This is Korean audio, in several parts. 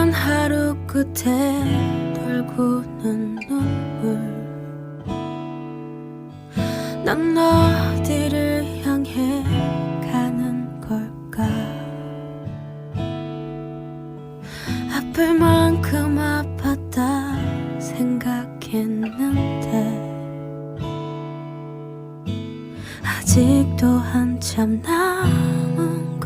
고단한 하루 끝에 돌고는 눈물. 난 어디를 향해 가는 걸까? 아플 만큼 아팠다 생각했는데. 아직도 한참 남은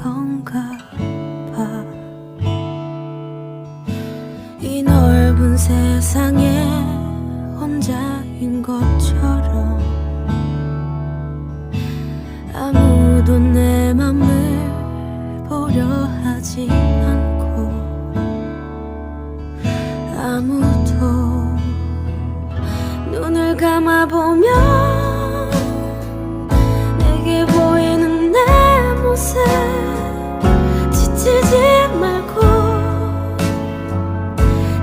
세상에 혼자인 것처럼 아무도 내 맘을 보려 하지 않고 아무도 눈을 감아보면 내게 보이는 내 모습 지치지 말고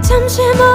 잠시 멈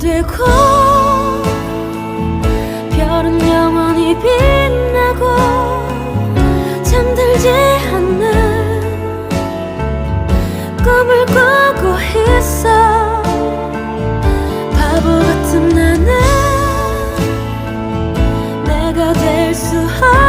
되고 별은 영원히 빛나고 잠들지 않는 꿈을 꾸고 있어 바보 같은 나는 내가 될 수 없.